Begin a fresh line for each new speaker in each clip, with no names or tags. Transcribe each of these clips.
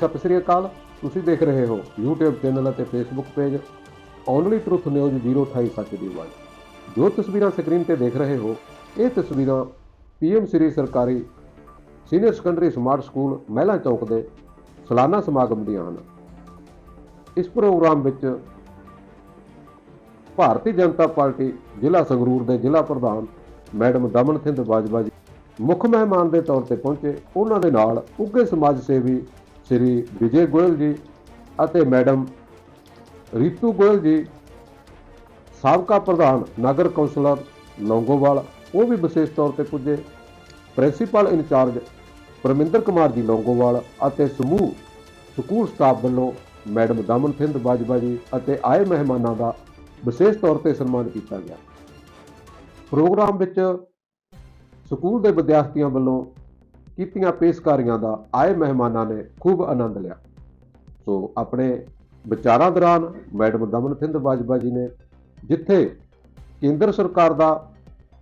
ਸਤਿ ਸ੍ਰੀ ਅਕਾਲ। ਤੁਸੀਂ ਦੇਖ ਰਹੇ ਹੋ YouTube ਚੈਨਲ ਅਤੇ Facebook page only truth news 028 ਸੱਚ ਦੀ ਆਵਾਜ਼। ਜੋ ਤਸਵੀਰਾਂ ਸਕਰੀਨ ਤੇ ਦੇਖ ਰਹੇ ਹੋ, ਇਹ ਤਸਵੀਰਾਂ PM ਸ੍ਰੀ ਸਰਕਾਰੀ ਸੀਨੀਅਰ ਸੈਕੰਡਰੀ ਸਮਾਰਟ ਸਕੂਲ ਮਹਿਲਾ ਚੌਕ ਦੇ ਸਾਲਾਨਾ ਸਮਾਗਮ ਦੀਆਂ ਹਨ। ਇਸ ਪ੍ਰੋਗਰਾਮ ਵਿੱਚ ਭਾਰਤੀ ਜਨਤਾ ਪਾਰਟੀ ਜ਼ਿਲ੍ਹਾ ਸੰਗਰੂਰ ਦੇ ਜ਼ਿਲ੍ਹਾ ਪ੍ਰਧਾਨ ਮੈਡਮ ਦਮਨ ਸਿੰਘ ਬਾਜਵਾ ਜੀ ਮੁੱਖ ਮਹਿਮਾਨ ਦੇ ਤੌਰ ਤੇ ਪਹੁੰਚੇ। ਉਹਨਾਂ ਦੇ ਨਾਲ ਉੱਘੇ ਸਮਾਜ ਸੇਵੀ ਸ੍ਰੀ ਵਿਜੇ ਗੋਇਲ ਜੀ ਅਤੇ ਮੈਡਮ ਰੀਤੂ ਗੋਇਲ ਜੀ, ਸਾਬਕਾ ਪ੍ਰਧਾਨ ਨਗਰ ਕੌਂਸਲਰ ਲੌਂਗੋਵਾਲ ਉਹ ਵੀ ਵਿਸ਼ੇਸ਼ ਤੌਰ ਤੇ ਪੁੱਜੇ। ਪ੍ਰਿੰਸੀਪਲ ਇੰਚਾਰਜ ਪਰਮਿੰਦਰ ਕੁਮਾਰ ਜੀ ਲੌਂਗੋਵਾਲ ਅਤੇ ਸਮੂਹ ਸਕੂਲ ਸਟਾਫ ਵੱਲੋਂ ਮੈਡਮ ਦਮਨ ਦਮਨਥਿੰਦ ਬਾਜਵਾ ਜੀ ਅਤੇ ਆਏ ਮਹਿਮਾਨਾਂ ਦਾ ਵਿਸ਼ੇਸ਼ ਤੌਰ ਤੇ ਸਨਮਾਨ ਕੀਤਾ ਗਿਆ। ਪ੍ਰੋਗਰਾਮ ਵਿੱਚ ਸਕੂਲ ਦੇ ਵਿਦਿਆਰਥੀਆਂ ਵੱਲੋਂ ਕੀਤੀਆਂ ਪੇਸ਼ਕਾਰੀਆਂ ਦਾ ਆਏ ਮਹਿਮਾਨਾਂ ਨੇ ਖੂਬ ਆਨੰਦ ਲਿਆ। ਸੋ ਆਪਣੇ ਵਿਚਾਰਾਂ ਦੌਰਾਨ ਮੈਡਮ ਦਮਨਥਿੰਦ ਬਾਜਵਾ ਜੀ ਨੇ ਜਿੱਥੇ ਕੇਂਦਰ ਸਰਕਾਰ ਦਾ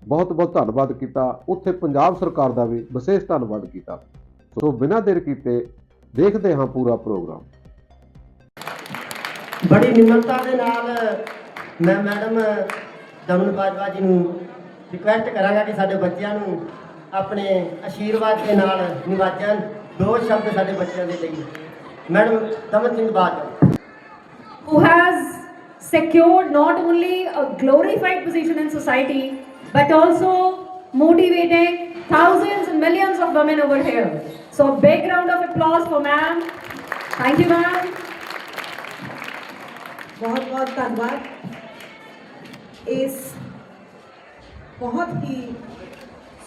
ਬਹੁਤ ਬਹੁਤ ਧੰਨਵਾਦ ਕੀਤਾ, ਉੱਥੇ ਪੰਜਾਬ ਸਰਕਾਰ ਦਾ ਵੀ ਵਿਸ਼ੇਸ਼ ਧੰਨਵਾਦ ਕੀਤਾ। ਸੋ ਬਿਨਾਂ ਦੇਰ ਕੀਤੇ ਦੇਖਦੇ ਹਾਂ ਪੂਰਾ ਪ੍ਰੋਗਰਾਮ।
ਬੜੀ ਨਿਮਰਤਾ ਦੇ ਨਾਲ ਮੈਂ ਮੈਡਮ ਦਮਨ ਬਾਜਵਾ ਜੀ ਨੂੰ ਰਿਕੁਐਸਟ ਕਰਾਂਗਾ ਕਿ ਸਾਡੇ ਬੱਚਿਆਂ ਨੂੰ ਆਪਣੇ ਆਸ਼ੀਰਵਾਦ ਦੇ ਨਾਲ ਨਿਵਾਜਣ ਦੋ ਸ਼ਬਦ ਸਾਡੇ ਬੱਚਿਆਂ ਦੇ ਲਈ madam Daman Singh Bajwa
who has secured not only a glorified position in society but also motivating thousands and millions of women over here. So a big round of applause for ma'am. Thank you ma'am.
ਬਹੁਤ ਬਹੁਤ ਧੰਨਵਾਦ ਇਸ ਬਹੁਤ ਹੀ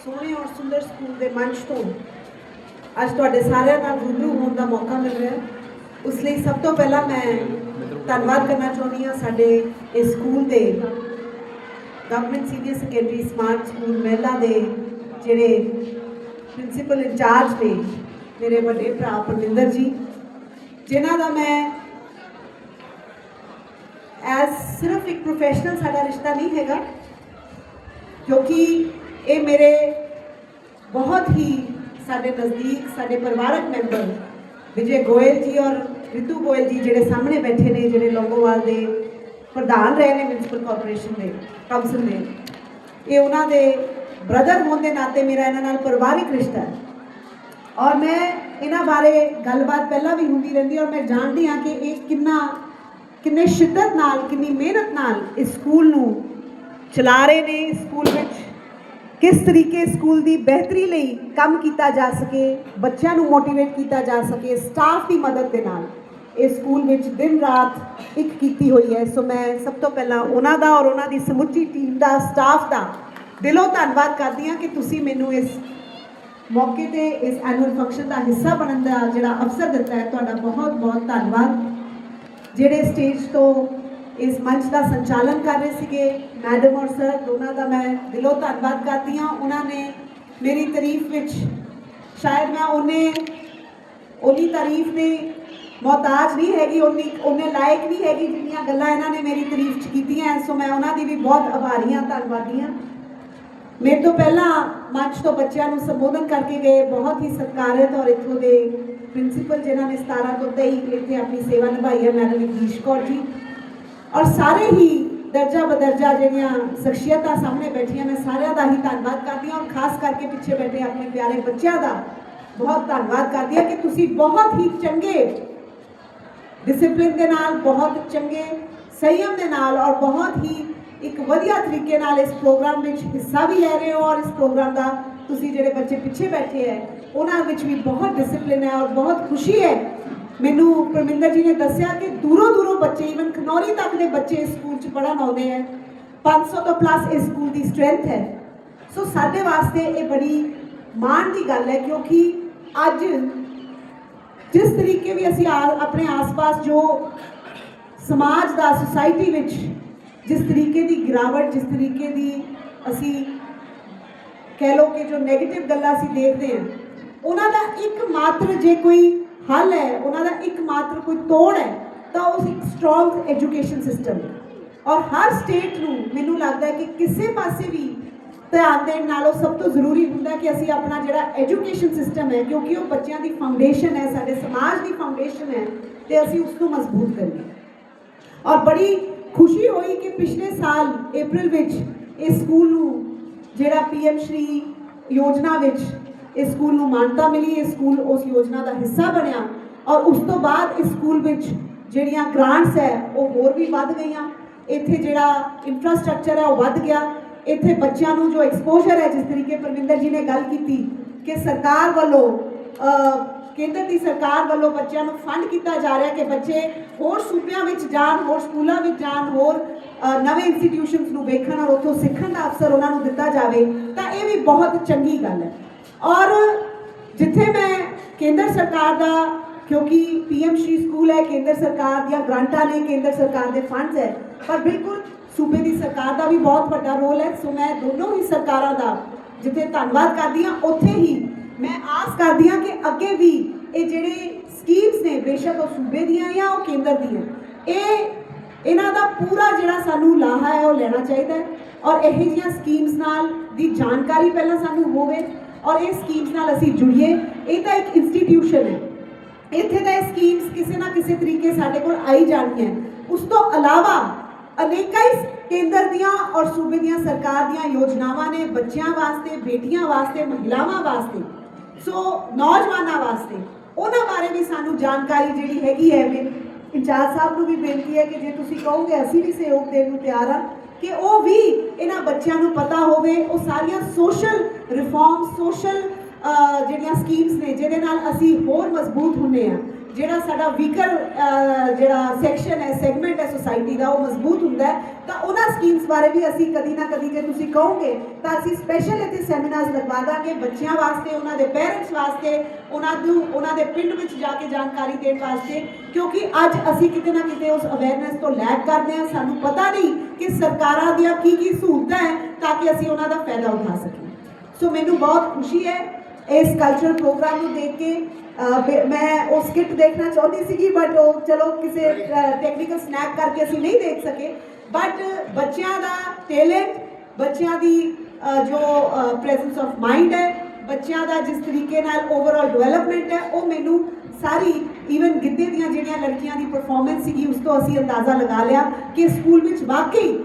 ਸੋਹਣੇ ਔਰ ਸੁੰਦਰ school ਦੇ ਮੰਚ ਤੋਂ ਅੱਜ ਤੁਹਾਡੇ ਸਾਰਿਆਂ ਨਾਲ ਰੂਬਰੂ ਹੋਣ ਦਾ ਮੌਕਾ ਮਿਲ ਰਿਹਾ ਉਸ ਲਈ ਸਭ ਤੋਂ ਪਹਿਲਾਂ ਮੈਂ ਧੰਨਵਾਦ ਕਰਨਾ ਚਾਹੁੰਦੀ ਹਾਂ ਸਾਡੇ ਇਸ ਸਕੂਲ ਦੇ government senior secondary smart school ਮਹਿਲਾ ਦੇ, ਜਿਹੜੇ ਪ੍ਰਿੰਸੀਪਲ ਇੰਚਾਰਜ ਨੇ, ਮੇਰੇ ਵੱਡੇ ਭਰਾ ਪਰਮਿੰਦਰ ਜੀ, ਜਿਨ੍ਹਾਂ ਦਾ ਮੈਂ ਐਸ ਸਿਰਫ ਇੱਕ ਪ੍ਰੋਫੈਸ਼ਨਲ ਸਾਡਾ ਰਿਸ਼ਤਾ ਨਹੀਂ ਹੈਗਾ, ਕਿਉਂਕਿ ਇਹ ਮੇਰੇ ਬਹੁਤ ਹੀ ਸਾਡੇ ਨਜ਼ਦੀਕ, ਸਾਡੇ ਪਰਿਵਾਰਕ ਮੈਂਬਰ ਵਿਜੇ ਗੋਇਲ ਜੀ ਔਰ ਰਿਤੂ ਗੋਇਲ ਜੀ ਜਿਹੜੇ ਸਾਹਮਣੇ ਬੈਠੇ ਨੇ, ਜਿਹੜੇ ਲੋਂਗੋਵਾਲ ਦੇ ਪ੍ਰਧਾਨ ਰਹੇ ਨੇ ਮਿਊਨਿਸਪਲ ਕਾਰਪੋਰੇਸ਼ਨ ਦੇ ਕਾਉਂਸਲ ਦੇ। ਇਹ ਉਹਨਾਂ ਦੇ ਬ੍ਰਦਰ ਹੋਣ ਦੇ ਨਾਤੇ ਮੇਰਾ ਇਹਨਾਂ ਨਾਲ ਪਰਿਵਾਰਿਕ ਰਿਸ਼ਤਾ ਹੈ। ਔਰ ਮੈਂ ਇਹਨਾਂ ਬਾਰੇ ਗੱਲਬਾਤ ਪਹਿਲਾਂ ਵੀ ਹੁੰਦੀ ਰਹਿੰਦੀ ਔਰ ਮੈਂ ਜਾਣਦੀ ਹਾਂ ਕਿ ਇਹ ਕਿੰਨਾ, ਕਿੰਨੇ ਸ਼ਿੱਦਤ ਨਾਲ, ਕਿੰਨੀ ਮਿਹਨਤ ਨਾਲ ਇਸ ਸਕੂਲ ਨੂੰ ਚਲਾ ਰਹੇ ਨੇ ਸਕੂਲ ਵਿੱਚ ਕਿਸ ਤਰੀਕੇ ਸਕੂਲ ਦੀ ਬਿਹਤਰੀ ਲਈ ਕੰਮ ਕੀਤਾ ਜਾ ਸਕੇ, ਬੱਚਿਆਂ ਨੂੰ ਮੋਟੀਵੇਟ ਕੀਤਾ ਜਾ ਸਕੇ ਸਟਾਫ ਦੀ ਮਦਦ ਦੇ ਨਾਲ। ਇਹ ਸਕੂਲ ਵਿੱਚ ਦਿਨ ਰਾਤ ਇੱਕ ਕੀਤੀ ਹੋਈ ਹੈ। ਸੋ ਮੈਂ ਸਭ ਤੋਂ ਪਹਿਲਾਂ ਉਹਨਾਂ ਦਾ ਔਰ ਉਹਨਾਂ ਦੀ ਸਮੁੱਚੀ ਟੀਮ ਦਾ ਸਟਾਫ ਦਾ ਦਿਲੋਂ ਧੰਨਵਾਦ ਕਰਦੀ ਹਾਂ ਕਿ ਤੁਸੀਂ ਮੈਨੂੰ ਇਸ ਮੌਕੇ ਤੇ ਇਸ ਐਨੂਅਲ ਫੰਕਸ਼ਨ ਦਾ ਹਿੱਸਾ ਬਣਨ ਦਾ ਜਿਹੜਾ ਅਵਸਰ ਦਿੱਤਾ ਹੈ, ਤੁਹਾਡਾ ਬਹੁਤ ਬਹੁਤ ਧੰਨਵਾਦ। ਜਿਹੜੇ ਸਟੇਜ ਤੋਂ ਇਸ ਮੰਚ ਦਾ ਸੰਚਾਲਨ ਕਰ ਰਹੇ ਸੀਗੇ ਮੈਡਮ ਔਰ ਸਰ, ਦੋਨਾਂ ਦਾ ਮੈਂ ਦਿਲੋਂ ਧੰਨਵਾਦ ਕਰਦੀ ਹਾਂ। ਉਹਨਾਂ ਨੇ ਮੇਰੀ ਤਾਰੀਫ ਵਿੱਚ ਸ਼ਾਇਦ ਮੈਂ ਉਹਨੇ, ਉਹਦੀ ਤਾਰੀਫ ਦੇ ਮੁਹਤਾਜ ਨਹੀਂ ਹੈਗੀ, ਉਹਨੀ, ਉਹਨੇ ਲਾਇਕ ਨਹੀਂ ਹੈਗੀ ਜਿੰਨੀਆਂ ਗੱਲਾਂ ਇਹਨਾਂ ਨੇ ਮੇਰੀ ਤਾਰੀਫ ਚ ਕੀਤੀਆਂ ਸੋ ਮੈਂ ਉਹਨਾਂ ਦੀ ਵੀ ਬਹੁਤ ਆਭਾਰੀ ਹਾਂ, ਧੰਨਵਾਦੀ ਹਾਂ। ਮੇਰੇ ਤੋਂ ਪਹਿਲਾਂ ਮੰਚ ਤੋਂ ਬੱਚਿਆਂ ਨੂੰ ਸੰਬੋਧਨ ਕਰਕੇ ਗਏ। ਬਹੁਤ ਹੀ ਸਤਿਕਾਰਤ ਔਰ ਇੱਥੋਂ ਦੇ ਪ੍ਰਿੰਸੀਪਲ ਜਿਨ੍ਹਾਂ ਨੇ 17 ਤੋਂ 23 ਇੱਥੇ ਆਪਣੀ ਸੇਵਾ ਨਿਭਾਈ ਹੈ, ਮੈਡਮ ਜਗਦੀਸ਼ ਕੌਰ ਜੀ। ਔਰ ਸਾਰੇ ਹੀ ਦਰਜਾ ਬਦਰਜਾ ਜਿਹੜੀਆਂ ਸ਼ਖਸੀਅਤਾਂ ਸਾਹਮਣੇ ਬੈਠੀਆਂ ਮੈਂ ਸਾਰਿਆਂ ਦਾ ਹੀ ਧੰਨਵਾਦ ਕਰਦੀ ਹਾਂ। ਔਰ ਖਾਸ ਕਰਕੇ ਪਿੱਛੇ ਬੈਠੇ ਆਪਣੇ ਪਿਆਰੇ ਬੱਚਿਆਂ ਦਾ ਬਹੁਤ ਧੰਨਵਾਦ ਕਰਦੀ ਹਾਂ ਕਿ ਤੁਸੀਂ ਬਹੁਤ ਹੀ ਚੰਗੇ ਡਿਸਪਲਿਨ ਦੇ ਨਾਲ, ਬਹੁਤ ਚੰਗੇ ਸੰਯਮ ਦੇ ਨਾਲ ਔਰ ਬਹੁਤ ਹੀ ਇੱਕ ਵਧੀਆ ਤਰੀਕੇ ਨਾਲ ਇਸ ਪ੍ਰੋਗਰਾਮ ਵਿੱਚ ਹਿੱਸਾ ਵੀ ਲੈ ਰਹੇ ਹੋ। ਔਰ ਇਸ ਪ੍ਰੋਗਰਾਮ ਦਾ ਤੁਸੀਂ ਜਿਹੜੇ ਬੱਚੇ ਪਿੱਛੇ ਬੈਠੇ ਹੈ, ਉਹਨਾਂ ਵਿੱਚ ਵੀ ਬਹੁਤ ਡਿਸਪਲਿਨ ਹੈ ਔਰ ਬਹੁਤ ਖੁਸ਼ੀ ਹੈ ਮੈਨੂੰ ਪਰਮਿੰਦਰ ਜੀ ਨੇ ਦੱਸਿਆ ਕਿ ਦੂਰੋਂ ਦੂਰੋਂ ਬੱਚੇ ਇਵਨ ਖਨੌਰੀ ਤੱਕ ਦੇ ਬੱਚੇ ਇਸ ਸਕੂਲ 'ਚ ਪੜ੍ਹਨ ਆਉਂਦੇ ਹੈ 500 ਤੋਂ ਪਲੱਸ ਇਸ ਸਕੂਲ ਦੀ ਸਟਰੈਂਥ ਹੈ। ਸੋ ਸਾਡੇ ਵਾਸਤੇ ਇਹ ਬੜੀ ਮਾਣ ਦੀ ਗੱਲ ਹੈ, ਕਿਉਂਕਿ ਅੱਜ ਜਿਸ ਤਰੀਕੇ ਵੀ ਅਸੀਂ ਆ- ਆਪਣੇ ਆਸ-ਪਾਸ ਜੋ ਸਮਾਜ ਦਾ ਸੁਸਾਇਟੀ ਵਿੱਚ ਜਿਸ ਤਰੀਕੇ ਦੀ ਗਿਰਾਵਟ, ਜਿਸ ਤਰੀਕੇ ਦੀ ਅਸੀਂ ਕਹਿ ਲਓ ਕਿ ਜੋ 네ਗੇਟਿਵ ਗੱਲਾਂ ਅਸੀਂ ਦੇਖਦੇ ਹਾਂ, ਉਹਨਾਂ ਦਾ ਇੱਕ ਮਾਤਰ ਜੇ ਕੋਈ ਹੱਲ ਹੈ, ਉਹਨਾਂ ਦਾ ਇੱਕ ਮਾਤਰ ਕੋਈ ਤੋੜ ਹੈ, ਤਾਂ ਉਹ ਇੱਕ ਸਟਰੋਂਗ ਐਜੂਕੇਸ਼ਨ ਸਿਸਟਮ ਔਰ ਹਰ ਸਟੇਟ ਨੂੰ ਮੈਨੂੰ ਲੱਗਦਾ ਹੈ ਕਿ ਕਿਸੇ ਪਾਸੇ ਵੀ ਧਿਆਨ ਦੇਣ ਨਾਲੋਂ ਸਭ ਤੋਂ ਜ਼ਰੂਰੀ ਹੁੰਦਾ ਕਿ ਅਸੀਂ ਆਪਣਾ ਜਿਹੜਾ ਐਜੂਕੇਸ਼ਨ ਸਿਸਟਮ ਹੈ, ਕਿਉਂਕਿ ਉਹ ਬੱਚਿਆਂ ਦੀ ਫਾਊਂਡੇਸ਼ਨ ਹੈ, ਸਾਡੇ ਸਮਾਜ ਦੀ ਫਾਊਂਡੇਸ਼ਨ ਹੈ, ਤੇ ਅਸੀਂ ਉਸ ਨੂੰ ਮਜ਼ਬੂਤ ਕਰੀਏ। ਔਰ ਬੜੀ ਖੁਸ਼ੀ ਹੋਈ ਕਿ ਪਿਛਲੇ ਸਾਲ April ਵਿੱਚ ਇਸ ਸਕੂਲ ਨੂੰ ਜਿਹੜਾ ਪੀਐਮ ਸ਼੍ਰੀ ਯੋਜਨਾ ਵਿੱਚ ਇਸ ਸਕੂਲ ਨੂੰ ਮਾਨਤਾ ਮਿਲੀ ਇਹ ਸਕੂਲ ਉਸ ਯੋਜਨਾ ਦਾ ਹਿੱਸਾ ਬਣਿਆ ਔਰ ਉਸ ਤੋਂ ਬਾਅਦ ਇਸ ਸਕੂਲ ਵਿੱਚ ਜਿਹੜੀਆਂ ਗ੍ਰਾਂਟਸ ਹੈ, ਉਹ ਹੋਰ ਵੀ ਵੱਧ ਗਈਆਂ। ਇੱਥੇ ਜਿਹੜਾ ਇਨਫਰਾਸਟ੍ਰਕਚਰ ਹੈ, ਉਹ ਵੱਧ ਗਿਆ। ਇੱਥੇ ਬੱਚਿਆਂ ਨੂੰ ਜੋ ਐਕਸਪੋਜ਼ਰ ਹੈ, ਜਿਸ ਤਰੀਕੇ ਪਰਮਿੰਦਰ ਜੀ ਨੇ ਗੱਲ ਕੀਤੀ ਕਿ ਸਰਕਾਰ ਵੱਲੋਂ ਕੇਂਦਰ ਦੀ ਸਰਕਾਰ ਵੱਲੋਂ ਬੱਚਿਆਂ ਨੂੰ ਫੰਡ ਕੀਤਾ ਜਾ ਰਿਹਾ ਕਿ ਬੱਚੇ ਹੋਰ ਸੂਬਿਆਂ ਵਿੱਚ ਜਾਣ, ਹੋਰ ਸਕੂਲਾਂ ਵਿੱਚ ਜਾਣ, ਹੋਰ ਨਵੇਂ ਇੰਸਟੀਟਿਊਸ਼ਨਸ ਨੂੰ ਵੇਖਣ ਔਰ ਉੱਥੋਂ ਸਿੱਖਣ ਦਾ ਅਵਸਰ ਉਹਨਾਂ ਨੂੰ ਦਿੱਤਾ ਜਾਵੇ, ਤਾਂ ਇਹ ਵੀ ਬਹੁਤ ਚੰਗੀ ਗੱਲ ਹੈ। ਔਰ ਜਿੱਥੇ ਮੈਂ ਕੇਂਦਰ ਸਰਕਾਰ ਦਾ, ਕਿਉਂਕਿ ਪੀਐਮ ਸ਼੍ਰੀ ਸਕੂਲ ਹੈ, ਕੇਂਦਰ ਸਰਕਾਰ ਦੀਆਂ ਗ੍ਰਾਂਟਾਂ ਨੇ, ਕੇਂਦਰ ਸਰਕਾਰ ਦੇ ਫੰਡਸ ਹੈ, ਪਰ ਬਿਲਕੁਲ ਸੂਬੇ ਦੀ ਸਰਕਾਰ ਦਾ ਵੀ ਬਹੁਤ ਵੱਡਾ ਰੋਲ ਹੈ, ਸੋ ਮੈਂ ਦੋਨੋਂ ਹੀ ਸਰਕਾਰਾਂ ਦਾ ਜਿੱਥੇ ਧੰਨਵਾਦ ਕਰਦੀ ਹਾਂ, ਉੱਥੇ ਹੀ ਮੈਂ ਆਸ ਕਰਦੀ ਹਾਂ ਕਿ ਅੱਗੇ ਵੀ ਇਹ ਜਿਹੜੇ ਸਕੀਮਸ ਨੇ, ਬੇਸ਼ੱਕ ਉਹ ਸੂਬੇ ਦੀਆਂ ਜਾਂ ਉਹ ਕੇਂਦਰ ਦੀਆਂ, ਇਹ ਇਹਨਾਂ ਦਾ ਪੂਰਾ ਜਿਹੜਾ ਸਾਨੂੰ ਲਾਹਾ ਹੈ, ਉਹ ਲੈਣਾ ਚਾਹੀਦਾ ਹੈ, ਔਰ ਇਹੋ ਜਿਹੀਆਂ ਸਕੀਮਸ ਨਾਲ ਦੀ ਜਾਣਕਾਰੀ ਪਹਿਲਾਂ ਸਾਨੂੰ ਹੋਵੇ ਔਰ ਇਹ ਸਕੀਮਸ ਨਾਲ ਅਸੀਂ ਜੁੜੀਏ। ਇਹ ਤਾਂ ਇੱਕ ਇੰਸਟੀਟਿਊਸ਼ਨ ਹੈ। ਇੱਥੇ ਤਾਂ ਇਹ ਸਕੀਮਸ ਕਿਸੇ ਨਾ ਕਿਸੇ ਤਰੀਕੇ ਸਾਡੇ ਕੋਲ ਆਈ ਜਾਣੀਆਂ ਉਸ ਤੋਂ ਇਲਾਵਾ ਅਨੇਕਾਂ ਹੀ ਕੇਂਦਰ ਦੀਆਂ ਔਰ ਸੂਬੇ ਦੀਆਂ ਸਰਕਾਰ ਦੀਆਂ ਯੋਜਨਾਵਾਂ ਨੇ ਬੱਚਿਆਂ ਵਾਸਤੇ, ਬੇਟੀਆਂ ਵਾਸਤੇ, ਮਹਿਲਾਵਾਂ ਵਾਸਤੇ। ਸੋ ਨੌਜਵਾਨਾਂ ਵਾਸਤੇ। ਉਹਨਾਂ ਬਾਰੇ ਵੀ ਸਾਨੂੰ ਜਾਣਕਾਰੀ ਜਿਹੜੀ ਹੈਗੀ ਹੈ ਮੇਰੇ ਇੰਚਾਰਜ ਸਾਹਿਬ ਨੂੰ ਵੀ ਬੇਨਤੀ ਹੈ ਕਿ ਜੇ ਤੁਸੀਂ ਕਹੋਗੇ, ਅਸੀਂ ਵੀ ਸਹਿਯੋਗ ਦੇਣ ਨੂੰ ਤਿਆਰ ਹਾਂ। ਕਿ ਉਹ ਵੀ ਇਹਨਾਂ ਬੱਚਿਆਂ ਨੂੰ ਪਤਾ ਹੋਵੇ, ਉਹ ਸਾਰੀਆਂ ਸੋਸ਼ਲ ਰਿਫਾਰਮ ਸੋਸ਼ਲ ਜਿਹੜੀਆਂ ਸਕੀਮਸ ਨੇ, ਜਿਹਦੇ ਨਾਲ ਅਸੀਂ ਹੋਰ ਮਜ਼ਬੂਤ ਹੁੰਨੇ ਆ ਜਿਹੜਾ ਸਾਡਾ ਵੀਕਰ ਜਿਹੜਾ ਸੈਕਸ਼ਨ ਹੈ ਸੈਗਮੈਂਟ ਹੈ ਸੋਸਾਇਟੀ ਦਾ, ਉਹ ਮਜ਼ਬੂਤ ਹੁੰਦਾ ਹੈ। ਤਾਂ ਉਹਨਾਂ ਸਕੀਮਸ ਬਾਰੇ ਵੀ ਅਸੀਂ ਕਦੀ ਨਾ ਕਦੀ ਜੇ ਤੁਸੀਂ ਕਹੋਗੇ, ਤਾਂ ਅਸੀਂ ਸਪੈਸ਼ਲ ਇੱਥੇ ਸੈਮੀਨਾਰਸ ਲਗਵਾ ਦਾਂਗੇ ਬੱਚਿਆਂ ਵਾਸਤੇ, ਉਹਨਾਂ ਦੇ ਪੇਰੈਂਟਸ ਵਾਸਤੇ, ਉਹਨਾਂ ਨੂੰ, ਉਹਨਾਂ ਦੇ ਪਿੰਡ ਵਿੱਚ ਜਾ ਕੇ ਜਾਣਕਾਰੀ ਦੇਣ ਵਾਸਤੇ। ਕਿਉਂਕਿ ਅੱਜ ਅਸੀਂ ਕਿਤੇ ਨਾ ਕਿਤੇ ਉਸ ਅਵੇਅਰਨੈਸ ਤੋਂ ਲੈਕ ਕਰਦੇ ਹਾਂ, ਸਾਨੂੰ ਪਤਾ ਨਹੀਂ ਕਿ ਸਰਕਾਰਾਂ ਦੀਆਂ ਕੀ ਕੀ ਸਹੂਲਤਾਂ ਹੈ ਤਾਂ ਕਿ ਅਸੀਂ ਉਹਨਾਂ ਦਾ ਫਾਇਦਾ ਉਠਾ ਸਕੀਏ। ਸੋ ਮੈਨੂੰ ਬਹੁਤ ਖੁਸ਼ੀ ਹੈ ਇਸ ਕਲਚਰਲ ਪ੍ਰੋਗਰਾਮ ਨੂੰ ਦੇਖ ਕੇ। ਅਹ, ਮੈਂ ਉਹ ਸਕਿੱਟ ਦੇਖਣਾ ਚਾਹੁੰਦੀ ਸੀਗੀ ਬਟ ਉਹ ਚਲੋ ਕਿਸੇ ਟੈਕਨੀਕਲ ਸਨੈਕ ਕਰਕੇ ਅਸੀਂ ਨਹੀਂ ਦੇਖ ਸਕੇ। ਬਟ ਬੱਚਿਆਂ ਦਾ ਟੈਲੈਂਟ ਬੱਚਿਆਂ ਦੀ ਜੋ ਪ੍ਰੈਜ਼ੈਂਸ ਆਫ ਮਾਈਂਡ ਹੈ ਬੱਚਿਆਂ ਦਾ ਜਿਸ ਤਰੀਕੇ ਨਾਲ ਓਵਰਆਲ ਡਿਵੈਲਪਮੈਂਟ ਹੈ ਉਹ ਮੈਨੂੰ ਸਾਰੀ ਈਵਨ ਗਿੱਧੇ ਦੀਆਂ ਜਿਹੜੀਆਂ ਲੜਕੀਆਂ ਦੀ ਪਰਫਾਰਮੈਂਸ ਸੀਗੀ, ਉਸ ਤੋਂ ਅਸੀਂ ਅੰਦਾਜ਼ਾ ਲਗਾ ਲਿਆ ਕਿ ਸਕੂਲ ਵਿੱਚ ਵਾਕਈ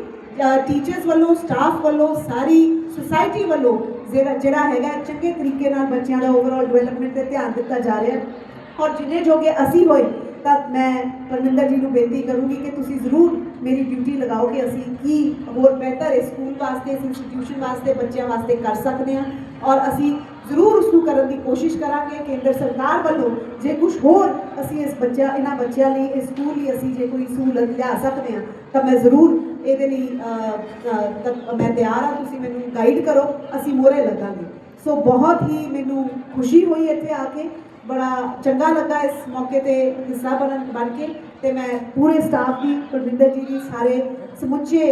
ਟੀਚਰਸ ਵੱਲੋਂ ਸਟਾਫ ਵੱਲੋਂ, ਸਾਰੀ ਸੁਸਾਇਟੀ ਵੱਲੋਂ ਜਿਹੜਾ ਜਿਹੜਾ ਹੈਗਾ ਚੰਗੇ ਤਰੀਕੇ ਨਾਲ ਬੱਚਿਆਂ ਦਾ ਓਵਰਆਲ ਡਿਵੈਲਪਮੈਂਟ ਤੇ ਧਿਆਨ ਦਿੱਤਾ ਜਾ ਰਿਹਾ ਔਰ ਜਿੰਨੇ ਜੋਗੇ ਅਸੀਂ ਹੋਏ, ਤਾਂ ਮੈਂ ਪਰਮਿੰਦਰ ਜੀ ਨੂੰ ਬੇਨਤੀ ਕਰੂੰਗੀ ਕਿ ਤੁਸੀਂ ਜ਼ਰੂਰ ਮੇਰੀ ਡਿਊਟੀ ਲਗਾਓ ਕਿ ਅਸੀਂ ਕੀ ਹੋਰ ਬਿਹਤਰ ਇਸ ਸਕੂਲ ਵਾਸਤੇ, ਇਸ ਇੰਸਟੀਟਿਊਸ਼ਨ ਵਾਸਤੇ, ਬੱਚਿਆਂ ਵਾਸਤੇ ਕਰ ਸਕਦੇ ਹਾਂ। ਔਰ ਅਸੀਂ ਜ਼ਰੂਰ ਉਸ ਨੂੰ ਕਰਨ ਦੀ ਕੋਸ਼ਿਸ਼ ਕਰਾਂਗੇ ਕੇਂਦਰ ਸਰਕਾਰ ਵੱਲੋਂ। ਜੇ ਕੁਝ ਹੋਰ ਅਸੀਂ ਇਸ ਬੱਚਿਆਂ ਇਹਨਾਂ ਬੱਚਿਆਂ ਲਈ, ਇਸ ਸਕੂਲ ਲਈ ਅਸੀਂ ਜੇ ਕੋਈ ਸਹੂਲਤ ਲਿਆ ਸਕਦੇ ਹਾਂ, ਤਾਂ ਮੈਂ ਜ਼ਰੂਰ ਇਹਦੇ ਲਈ ਮੈਂ ਤਿਆਰ ਹਾਂ, ਤੁਸੀਂ ਮੈਨੂੰ ਗਾਈਡ ਕਰੋ, ਅਸੀਂ ਮੋਰੇ ਲੱਗਾਂਗੇ। ਸੋ ਬਹੁਤ ਹੀ ਮੈਨੂੰ ਖੁਸ਼ੀ ਹੋਈ ਇੱਥੇ ਆ ਕੇ। ਬੜਾ ਚੰਗਾ ਲੱਗਾ ਇਸ ਮੌਕੇ ਤੇ ਹਿੱਸਾ ਬਣਨ ਬਣ ਕੇ ਤੇ ਮੈਂ ਪੂਰੇ ਸਟਾਫ ਦੀ, ਪ੍ਰਵਿੰਦਰ ਜੀ ਦੀ, ਸਾਰੇ ਸਮੁੱਚੇ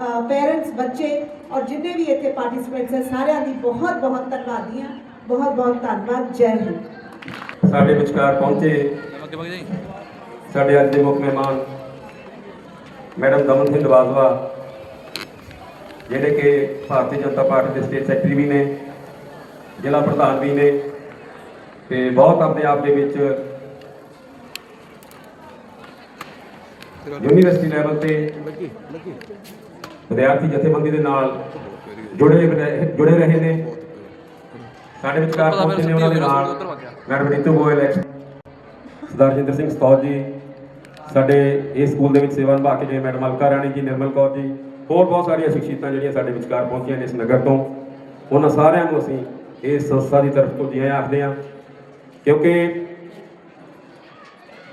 ਪੇਰੈਂਟਸ ਬੱਚੇ ਔਰ ਜਿੰਨੇ ਵੀ ਇੱਥੇ ਪਾਰਟਿਸਿਪੇਟਸ ਹੈ ਸਾਰਿਆਂ ਦੀ ਬਹੁਤ ਬਹੁਤ ਧੰਨਵਾਦੀ ਹਾਂ ਬਹੁਤ ਬਹੁਤ ਧੰਨਵਾਦ ਜੈ ਹਿੰਦ।
ਸਾਡੇ ਵਿਚਕਾਰ ਪਹੁੰਚੇ ਸਾਡੇ ਅੱਜ ਦੇ ਮੁੱਖ ਮਹਿਮਾਨ ਮੈਡਮ ਦਮਨ ਸਿੰਘ ਬਾਜਵਾ ਜਿਹੜੇ ਕਿ ਭਾਰਤੀ ਜਨਤਾ ਪਾਰਟੀ ਦੇ ਸਟੇਟ ਸੈਕਟਰੀ ਵੀ ਨੇ ਜ਼ਿਲ੍ਹਾ ਪ੍ਰਧਾਨ ਵੀ ਨੇ ਤੇ ਬਹੁਤ ਆਪਣੇ ਆਪ ਦੇ ਵਿੱਚ ਯੂਨੀਵਰਸਿਟੀ ਲੈਵਲ ਤੇ ਵਿਦਿਆਰਥੀ ਜਥੇਬੰਦੀ ਦੇ ਨਾਲ ਜੁੜੇ ਜੁੜੇ ਰਹੇ ਨੇ। ਸਾਡੇ ਵਿਚਕਾਰ ਪਹੁੰਚੇ ਨੇ ਉਹਨਾਂ ਦੇ ਨਾਲ ਮੈਡਮ ਨੀਤੂ ਗੋਇਲ ਸਰਦਾਰ ਜਿੰਦਰ ਸਿੰਘ ਸਤੌਜ ਜੀ ਸਾਡੇ ਇਸ ਸਕੂਲ ਦੇ ਵਿੱਚ ਸੇਵਾ ਨਿਭਾ ਕੇ ਜਿਹੜੇ ਮੈਡਮ ਅਲਕਾ ਰਾਣੀ ਜੀ ਨਿਰਮਲ ਕੌਰ ਜੀ ਹੋਰ ਬਹੁਤ ਸਾਰੀਆਂ ਸ਼ਖਸੀਅਤਾਂ ਜਿਹੜੀਆਂ ਸਾਡੇ ਵਿਚਕਾਰ ਪਹੁੰਚੀਆਂ ਨੇ ਇਸ ਨਗਰ ਤੋਂ। ਉਹਨਾਂ ਸਾਰਿਆਂ ਨੂੰ ਅਸੀਂ ਇਸ ਸੰਸਥਾ ਦੀ ਤਰਫ ਤੋਂ ਜੀ ਆਖਦੇ ਹਾਂ ਕਿਉਂਕਿ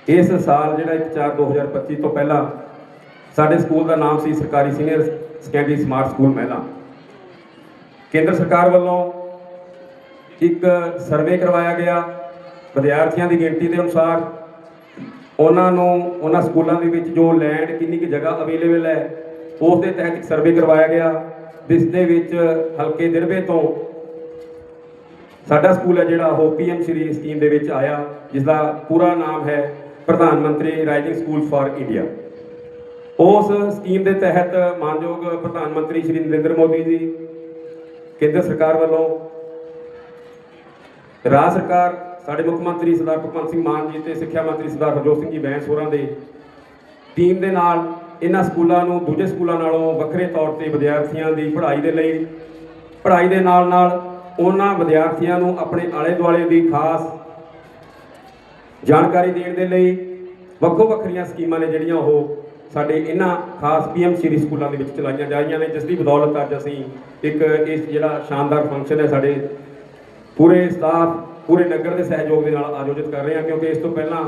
ਇਸ ਸਾਲ ਜਿਹੜਾ 1 4 2025 ਤੋਂ ਪਹਿਲਾਂ ਸਾਡੇ ਸਕੂਲ ਦਾ ਨਾਮ ਸੀ ਸਰਕਾਰੀ ਸੀਨੀਅਰ ਸੈਕੰਡਰੀ ਸਮਾਰਟ ਸਕੂਲ ਮਹਿਲਾ। ਕੇਂਦਰ ਸਰਕਾਰ ਵੱਲੋਂ ਇੱਕ ਸਰਵੇ ਕਰਵਾਇਆ ਗਿਆ ਵਿਦਿਆਰਥੀਆਂ ਦੀ ਗਿਣਤੀ ਦੇ ਅਨੁਸਾਰ। ਉਹਨਾਂ ਨੂੰ, ਉਹਨਾਂ ਸਕੂਲਾਂ ਦੇ ਵਿੱਚ ਜੋ ਲੈਂਡ ਕਿੰਨੀ ਕੁ ਜਗ੍ਹਾ ਅਵੇਲੇਬਲ ਹੈ ਉਸ ਦੇ ਤਹਿਤ ਇੱਕ ਸਰਵੇ ਕਰਵਾਇਆ ਗਿਆ, ਜਿਸ ਦੇ ਵਿੱਚ ਹਲਕੇ ਦਿਰਬੇ ਤੋਂ ਸਾਡਾ ਸਕੂਲ ਹੈ ਜਿਹੜਾ, ਉਹ ਪੀਐਮ ਸ਼੍ਰੀ ਸਕੀਮ ਦੇ ਵਿੱਚ ਆਇਆ ਜਿਸ ਦਾ ਪੂਰਾ ਨਾਮ ਹੈ Pradhan Mantri rising school for India ਉਸ ਸਕੀਮ ਦੇ ਤਹਿਤ ਮਾਨਯੋਗ ਪ੍ਰਧਾਨ ਮੰਤਰੀ ਸ਼੍ਰੀ ਨਰਿੰਦਰ ਮੋਦੀ ਜੀ, ਕੇਂਦਰ ਸਰਕਾਰ ਵੱਲੋਂ ਰਾਜ ਸਰਕਾਰ, ਸਾਡੇ ਮੁੱਖ ਮੰਤਰੀ ਸਰਦਾਰ ਭਗਵੰਤ ਸਿੰਘ ਮਾਨ ਜੀ ਤੇ ਸਿੱਖਿਆ ਮੰਤਰੀ ਸਰਦਾਰ ਹਰਜੋਤ ਸਿੰਘ ਜੀ ਬੈਂਸ ਹੋਰਾਂ ਦੇ ਟੀਮ ਦੇ ਨਾਲ ਇਹਨਾਂ ਸਕੂਲਾਂ ਨੂੰ, ਦੂਜੇ ਸਕੂਲਾਂ ਨਾਲੋਂ ਵੱਖਰੇ ਤੌਰ ਤੇ ਵਿਦਿਆਰਥੀਆਂ ਦੀ ਪੜ੍ਹਾਈ ਦੇ ਲਈ, ਪੜ੍ਹਾਈ ਦੇ ਨਾਲ ਨਾਲ ਉਹਨਾਂ ਵਿਦਿਆਰਥੀਆਂ ਨੂੰ ਆਪਣੇ ਆਲੇ ਦੁਆਲੇ ਦੀ ਖਾਸ ਜਾਣਕਾਰੀ ਦੇਣ ਦੇ ਲਈ ਵੱਖੋ ਵੱਖਰੀਆਂ ਸਕੀਮਾਂ ਨੇ ਜਿਹੜੀਆਂ ਉਹ ਸਾਡੇ ਇਹਨਾਂ ਖਾਸ ਪੀਐਮ ਸ਼੍ਰੀ ਸਕੂਲਾਂ ਦੇ ਵਿੱਚ ਚਲਾਈਆਂ ਜਾ ਰਹੀਆਂ ਨੇ, ਜਿਸ ਦੀ ਬਦੌਲਤ ਅੱਜ ਅਸੀਂ ਇੱਕ ਇਸ ਜਿਹੜਾ ਸ਼ਾਨਦਾਰ ਫੰਕਸ਼ਨ ਹੈ ਸਾਡੇ ਪੂਰੇ ਸਟਾਫ ਪੂਰੇ ਨਗਰ ਦੇ ਸਹਿਯੋਗ ਦੇ ਨਾਲ ਆਯੋਜਿਤ ਕਰ ਰਹੇ ਹਾਂ, ਕਿਉਂਕਿ ਇਸ ਤੋਂ ਪਹਿਲਾਂ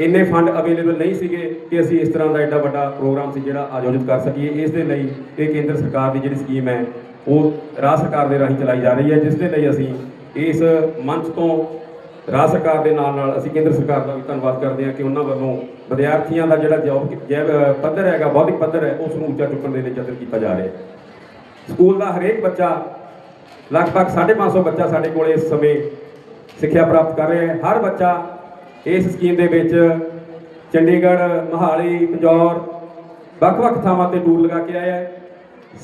ਇੰਨੇ ਫੰਡ ਅਵੇਲੇਬਲ ਨਹੀਂ ਸੀਗੇ ਕਿ ਅਸੀਂ ਇਸ ਤਰ੍ਹਾਂ ਦਾ ਐਡਾ ਵੱਡਾ ਪ੍ਰੋਗਰਾਮ ਸੀ ਜਿਹੜਾ ਆਯੋਜਿਤ ਕਰ ਸਕੀਏ। ਇਸ ਦੇ ਲਈ ਇਹ ਕੇਂਦਰ ਸਰਕਾਰ ਦੀ ਜਿਹੜੀ ਸਕੀਮ ਹੈ, ਉਹ ਰਾਜ ਸਰਕਾਰ ਦੇ ਰਾਹੀਂ ਚਲਾਈ ਜਾ ਰਹੀ ਹੈ, ਜਿਸ ਦੇ ਲਈ ਅਸੀਂ ਇਸ ਮੰਚ ਤੋਂ ਰਾਜ ਸਰਕਾਰ ਦੇ ਨਾਲ ਨਾਲ ਅਸੀਂ ਕੇਂਦਰ ਸਰਕਾਰ ਦਾ ਵੀ ਧੰਨਵਾਦ ਕਰਦੇ ਹਾਂ ਕਿ ਉਹਨਾਂ ਵੱਲੋਂ ਵਿਦਿਆਰਥੀਆਂ ਦਾ ਜਿਹੜਾ ਜੌਬ ਜੈ- ਪੱਧਰ ਹੈਗਾ, ਬੌਧਿਕ ਪੱਧਰ ਹੈ, ਉਸ ਨੂੰ ਉੱਚਾ ਚੁੱਕਣ ਦੇ ਲਈ ਯਤਨ ਕੀਤਾ ਜਾ ਰਿਹਾ ਹੈ। ਸਕੂਲ ਦਾ ਹਰੇਕ ਬੱਚਾ, ਲਗਭਗ 550 ਬੱਚਾ ਸਾਡੇ ਕੋਲ ਇਸ ਸਮੇਂ ਸਿੱਖਿਆ ਪ੍ਰਾਪਤ ਕਰ ਰਿਹਾ ਹੈ। ਹਰ ਬੱਚਾ ਇਸ ਸਕੀਮ ਦੇ ਵਿੱਚ ਚੰਡੀਗੜ੍ਹ, ਮਹਾਲੀ, ਪੰਜੌਰ ਵੱਖ-ਵੱਖ ਥਾਵਾਂ ਤੇ ਟੂਰ ਲਗਾ ਕੇ ਆਇਆ ਹੈ।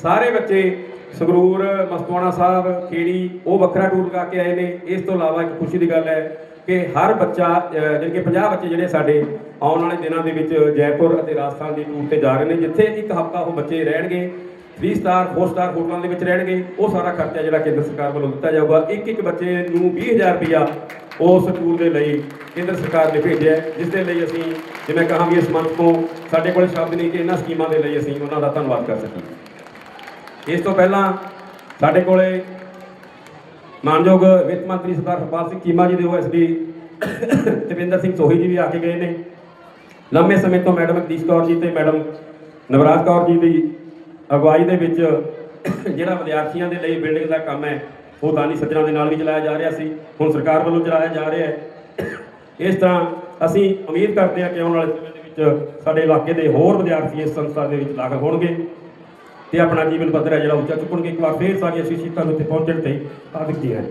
ਸਾਰੇ ਬੱਚੇ ਸੰਗਰੂਰ, ਮਸਤਵਾਣਾ ਸਾਹਿਬ, ਖੇੜੀ, ਉਹ ਵੱਖਰਾ ਟੂਰ ਲਗਾ ਕੇ ਆਏ ਨੇ। ਇਸ ਤੋਂ ਇਲਾਵਾ ਇੱਕ ਖੁਸ਼ੀ ਦੀ ਗੱਲ ਹੈ ਕਿ ਹਰ ਬੱਚਾ ਜਿਹੜੇ ਕਿ 50 ਬੱਚੇ ਜਿਹੜੇ ਸਾਡੇ ਆਉਣ ਵਾਲੇ ਦਿਨਾਂ ਦੇ ਵਿੱਚ ਜੈਪੁਰ ਅਤੇ ਰਾਜਸਥਾਨ ਦੀ ਟੂਰ ਤੇ ਜਾ ਰਹੇ ਨੇ, ਜਿੱਥੇ ਇੱਕ ਹਫ਼ਤਾ ਉਹ ਬੱਚੇ ਰਹਿਣਗੇ। 3 ਸਟਾਰ 4 ਸਟਾਰ ਹੋਟਲਾਂ ਦੇ ਵਿੱਚ ਰਹਿਣਗੇ। ਉਹ ਸਾਰਾ ਖਰਚਾ ਜਿਹੜਾ ਕੇਂਦਰ ਸਰਕਾਰ ਵੱਲੋਂ ਦਿੱਤਾ ਜਾਊਗਾ। ਇੱਕ ਇੱਕ ਬੱਚੇ ਨੂੰ 20000 ਰੁਪਇਆ ਉਸ ਟੂਰ ਦੇ ਲਈ ਕੇਂਦਰ ਸਰਕਾਰ ਨੇ ਭੇਜਿਆ ਜਿਸ ਦੇ ਲਈ ਅਸੀਂ ਜਿਵੇਂ ਕਹਾਂਗੇ ਇਸ ਮੰਚ ਤੋਂ ਸਾਡੇ ਕੋਲ ਸ਼ਬਦ ਨਹੀਂ ਕਿ ਇਹਨਾਂ ਸਕੀਮਾਂ ਦੇ ਲਈ ਅਸੀਂ ਉਹਨਾਂ ਦਾ ਧੰਨਵਾਦ ਕਰ ਸਕੀਏ। ਇਸ ਤੋਂ ਪਹਿਲਾਂ ਸਾਡੇ ਕੋਲੇ ਮਾਨਯੋਗ ਵਿੱਤ ਮੰਤਰੀ ਸਰਦਾਰ ਹਰਪਾਲ ਸਿੰਘ ਚੀਮਾ ਜੀ ਦੇ ਓਐਸਡੀ ਤੇਵਿੰਦਰ ਸਿੰਘ ਸੋਹੀ ਜੀ ਵੀ ਆ ਕੇ ਗਏ ਨੇ। ਲੰਮੇ ਸਮੇਂ ਤੋਂ ਮੈਡਮ ਅਕਦੀਸ਼ ਕੌਰ ਜੀ ਤੇ ਮੈਡਮ ਨਵਰਾਜ ਕੌਰ ਜੀ ਦੀ ਅਗਵਾਈ ਦੇ ਵਿੱਚ ਜਿਹੜਾ ਵਿਦਿਆਰਥੀਆਂ ਦੇ ਲਈ ਬਿਲਡਿੰਗ ਦਾ ਕੰਮ ਹੈ, ਉਹ ਦਾਨੀ ਸੱਜਣਾ ਦੇ ਨਾਲ ਵੀ ਚਲਾਇਆ ਜਾ ਰਿਹਾ ਸੀ, ਹੁਣ ਸਰਕਾਰ ਵੱਲੋਂ ਚਲਾਇਆ ਜਾ ਰਿਹਾ ਹੈ। ਇਸ ਤਰ੍ਹਾਂ ਅਸੀਂ ਉਮੀਦ ਕਰਦੇ ਹਾਂ ਕਿ ਆਉਣ ਵਾਲੇ ਸਮੇਂ ਦੇ ਵਿੱਚ ਸਾਡੇ ਇਲਾਕੇ ਦੇ ਹੋਰ ਵਿਦਿਆਰਥੀ ਇਸ ਸੰਸਥਾ ਦੇ ਵਿੱਚ ਦਾਖਲ ਹੋਣਗੇ। ਤੇ ਆਪਣਾ ਜੀਵਨ ਪੱਧਰ ਹੈ ਜਿਹੜਾ ਉੱਚਾ ਚੁੱਕਣਗੇ। ਇੱਕ ਵਾਰ ਫੇਰ ਸਾਰੀਆਂ ਸ਼ੀਸ਼ੀਤਾਂ ਤੁਹਾਨੂੰ ਉੱਤੇ ਪਹੁੰਚਣ ਤੇ ਆਦਿਕ ਜੀ ਹੈ।